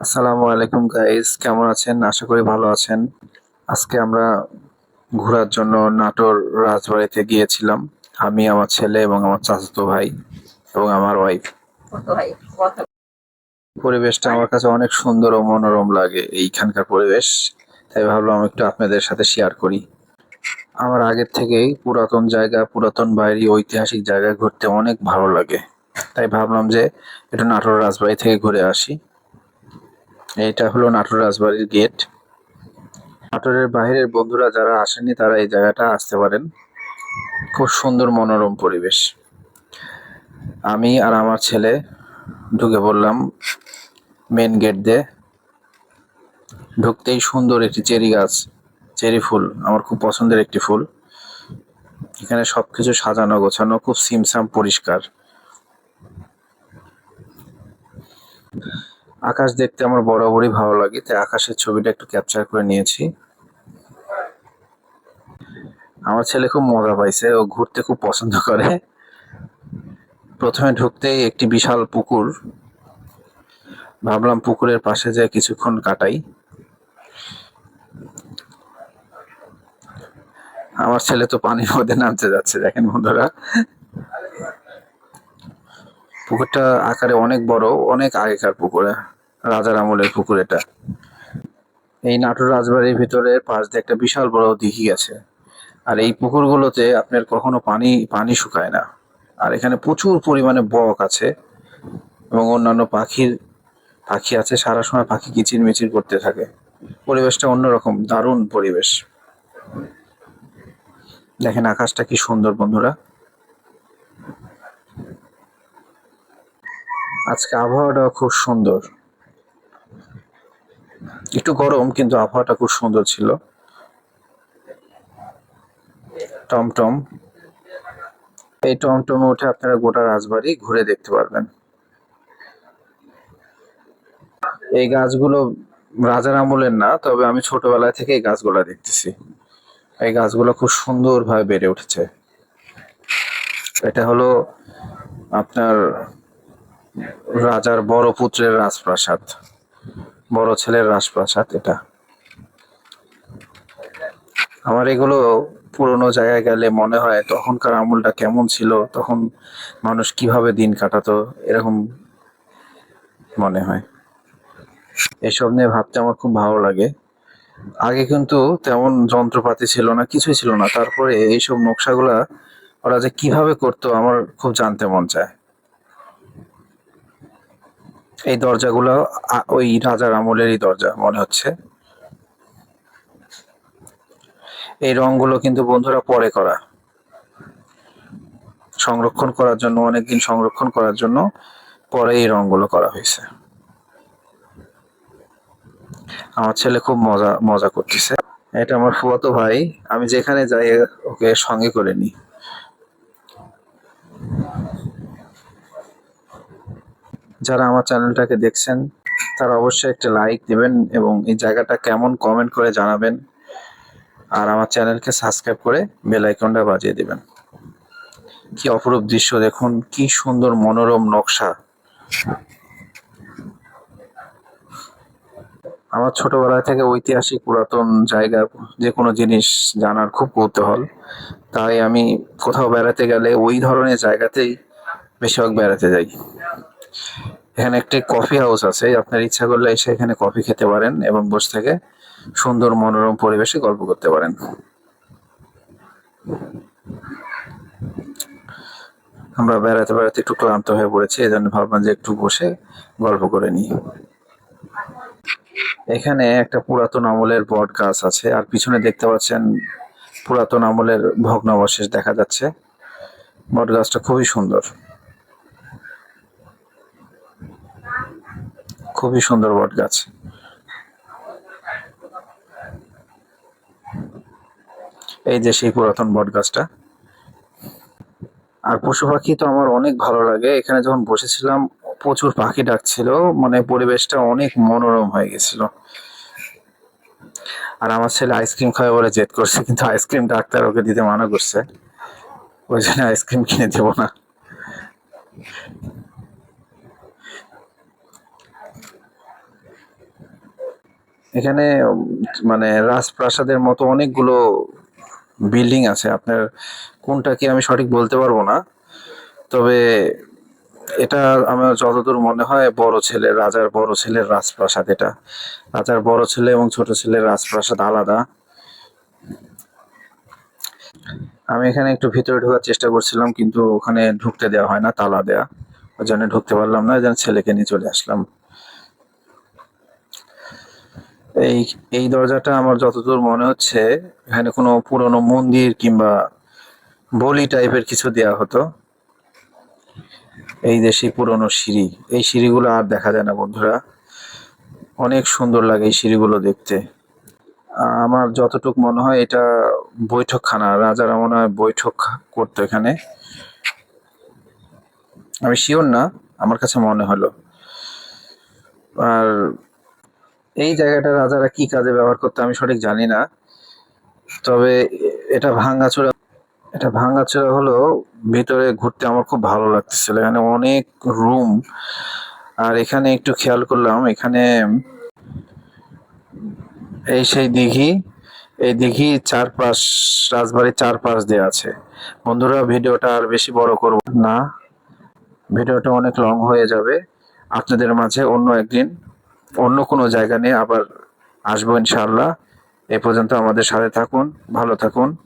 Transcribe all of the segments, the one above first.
আসসালামু আলাইকুম গাইস কেমন আছেন? আশা করি ভালো আছেন। আজকে আমরা ঘোরার জন্য নাটোর রাজবাড়িতে গিয়েছিলাম। আমি, আমার ছেলে এবং আমার চাচাতো ভাই এবং আমার ওয়াইফ পরিবেশটা আমার কাছে অনেক সুন্দর ও মনোরম লাগে এইখানকার পরিবেশ। তাই ভাবলাম একটু আপনাদের সাথে শেয়ার করি। আমার আগের থেকেই পুরাতন জায়গা, পুরাতন বাড়ি, ঐতিহাসিক জায়গায় ঘুরতে অনেক ভালো লাগে। তাই ভাবলাম যে একটু নাটোর রাজবাড়ি থেকে ঘুরে আসি। এটা হলো নাটোর রাজবাড়ির গেট। নাটোরের বাইরের বন্ধুরা যারা আসেননি, তারা এই জায়গাটা আসতে পারেন। খুব সুন্দর মনোরম পরিবেশ। আমি আর আমার ছেলে ঢুকে পড়লাম মেন গেট দিয়ে। ঢুকতেই সুন্দর একটি চেরি গাছ, চেরি ফুল, আমার খুব পছন্দের একটি ফুল। এখানে সবকিছু সাজানো, গোছানো, খুব সিমসাম পরিষ্কার। আকাশ দেখতে আমার বরাবরই ভালো লাগে, তাই আকাশের ছবিটা একটু ক্যাপচার করে নিয়েছি। আমার ছেলে খুব মজা পাইছে, ও ঘুরতে খুব পছন্দ করে। প্রথমে ঢুকতেই একটি বিশাল পুকুর। ভাবলাম পুকুরের পাশে যে কিছুক্ষণ কাটাই। আমার ছেলে তো পানির মধ্যে নামতে যাচ্ছে, দেখেন বন্ধুরা। পুকুরটা আকারে অনেক বড়, অনেক আগেকার পুকুর রাজার আমলের পুকুর এটা। এই নাটোর রাজবাড়ির ভিতরে পাশ দিয়ে একটা বিশাল বড় দিঘি আছে। আর এই পুকুরগুলোতে আপনার কখনো পানি পানি শুকায় না। আর এখানে প্রচুর পরিমাণে বক আছে এবং অন্যান্য পাখির, পাখি আছে, সারা সময় পাখি কিচির মিচির করতে থাকে। পরিবেশটা অন্যরকম, দারুণ পরিবেশ। দেখেন আকাশটা কি সুন্দর, বন্ধুরা। আজকে আবহাওয়াটা খুব সুন্দর। একটু গরম, কিন্তু আবহাওয়াটা খুব সুন্দর ছিল। টমটম। এই টমটমে উঠে আপনারা গোটা রাজবাড়ি ঘুরে দেখতে পারবেন। এই গাছগুলো রাজার আমলের না, তবে আমি ছোটবেলা থেকে এই গাছগুলো দেখতেছি। এই গাছগুলো খুব সুন্দরভাবে বেড়ে উঠেছে। এটা হলো আপনার রাজার বড় পুত্রের রাজপ্রাসাদ। বড় ছেলের রাজপ্রাসাদ এটা। আমার এগুলো পুরোনো জায়গায় গেলে মনে হয় তখনকার আমলটা কেমন ছিল, তখন মানুষ কীভাবে দিন কাটাতো, এরকম মনে হয়। এসব নিয়ে ভাবতে আমার খুব ভালো লাগে। আগে কিন্তু তেমন যন্ত্রপাতি ছিল না, কিছুই ছিল না। তারপরে এইসব নকশাগুলা ওরা যে কীভাবে করতো আমার খুব জানতে মন চায়। এই দরজাগুলো ওই রাজার আমলেরই দরজা মনে হচ্ছে। এই রংগুলো কিন্তু বন্ধুরা পরে করা। সংরক্ষণ করার জন্য, অনেকদিন সংরক্ষণ করার জন্য পরে এই রংগুলো করা হয়েছে। আমার ছেলে খুব মজা মজা করতেছে। এটা আমার ফুয়াতো ভাই। আমি যেখানে যাই, ওকে সঙ্গে করে নিই। যারা আমার চ্যানেলটাকে দেখছেন, তারা অবশ্যই একটা লাইক দিবেন এবং এই জায়গাটা কেমন কমেন্ট করে জানাবেন। আর আমার চ্যানেলকে সাবস্ক্রাইব করে বেল আইকনটা বাজিয়ে দিবেন। কি অপরূপ দৃশ্য দেখুন, কি সুন্দর মনোরম নকশা। আমার ছোটবেলা থেকে ঐতিহাসিক পুরাতন জায়গা, যে কোনো জিনিস জানার খুব কৌতূহল। তাই আমি কোথাও বেড়াতে গেলে ওই ধরনের জায়গাতেই বেশিরভাগ বেড়াতে যাই। এখানে একটি কফি হাউস আছে। আপনার ইচ্ছা করলে এসে এখানে কফি খেতে পারেন এবং বসে থেকে সুন্দর মনোরম পরিবেশে গল্প করতে পারেন। আমরা বেড়াতে বেড়াতে একটু ক্লান্ত হয়ে পড়েছি এই জন্য ভাবলাম যে একটু বসে গল্প করে নিই। এখানে একটা পুরাতন আমলের বট গাছ আছে, আর পিছনে দেখতে পাচ্ছেন পুরাতন আমলের ভগ্নাবশেষ দেখা যাচ্ছে। বট গাছটা খুবই সুন্দর। খুবই সুন্দর বট গাছ। এই যে সেই পুরাতন বট গাছটা। আর পশু পাখি তো আমার অনেক ভালো লাগে। এখানে যখন বসেছিলাম, প্রচুর পাখি ডাকছিল মানে পরিবেশটা অনেক মনোরম হয়ে গেছিল। আর আমার ছেলে আইসক্রিম খাবে বলে জেদ করছে, কিন্তু আইসক্রিম ডাক্তার ওকে দিতে মানা করছে। ওই জন্য আইসক্রিম কিনে দেবো না। এখানে মানে রাজপ্রাসাদের মতো অনেকগুলো বিল্ডিং আছে। আপনার কোনটা কি আমি সঠিক বলতে পারব না? তবে এটা আমার যতদূর মনে হয়, বড় ছেলে, রাজার বড় ছেলের রাজপ্রাসাদ এটা। রাজার বড় ছেলে এবং ছোট ছেলের রাজপ্রাসাদ আলাদা। আমি এখানে একটু ভিতরে ঢোকার চেষ্টা করছিলাম, কিন্তু ওখানে ঢুকতে দেওয়া হয় না, তালা দেয়া। ওই জন্য ঢুকতে পারলাম না, ওই জন্য ছেলেকে নিয়ে চলে আসলাম। এই এই দরজাটা আমার যতদূর মনে হচ্ছে, এখানে কোনো পুরনো মন্দির কিংবা বলি টাইপের কিছু দেয়া হতো। এই যে সেই পুরনো সিঁড়ি, এই সিঁড়িগুলো আর দেখা যায় না বন্ধুরা। অনেক সুন্দর লাগে এই সিঁড়িগুলো দেখতে। আমার যতটুক মনে হয় এটা বৈঠকখানা রাজারা মনে হয় বৈঠক করতো এখানে। আমি শিওর না, আমার কাছে মনে হলো। আর এই জায়গাটা রাজারা কি কাজে ব্যবহার করতো আমি সঠিক জানি না। তবে এটা ভাঙাচোরা এটা ভাঙাচোরা হলো ভিতরে ঘুরতে আমার খুব ভালো লাগতেছিল। এখানে অনেক রুম। আর এখানে একটু খেয়াল করলাম, এখানে এই সেই দিঘি, এই দিঘি চারপাশ, রাজবাড়ির চারপাশ দিয়ে আছে। বন্ধুরা, ভিডিওটা আর বেশি বড় করব না। ভিডিওটা অনেক লং হয়ে যাবে। আপনাদের মাঝে অন্য একদিন অন্য কোনো জায়গা নিয়ে আবার আসব ইনশাআল্লাহ। এ পর্যন্ত আমাদের সাথে থাকুন, ভালো থাকুন।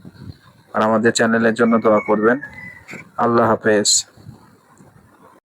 আর আমাদের চ্যানেলের জন্য দোয়া করবেন। আল্লাহ হাফেজ।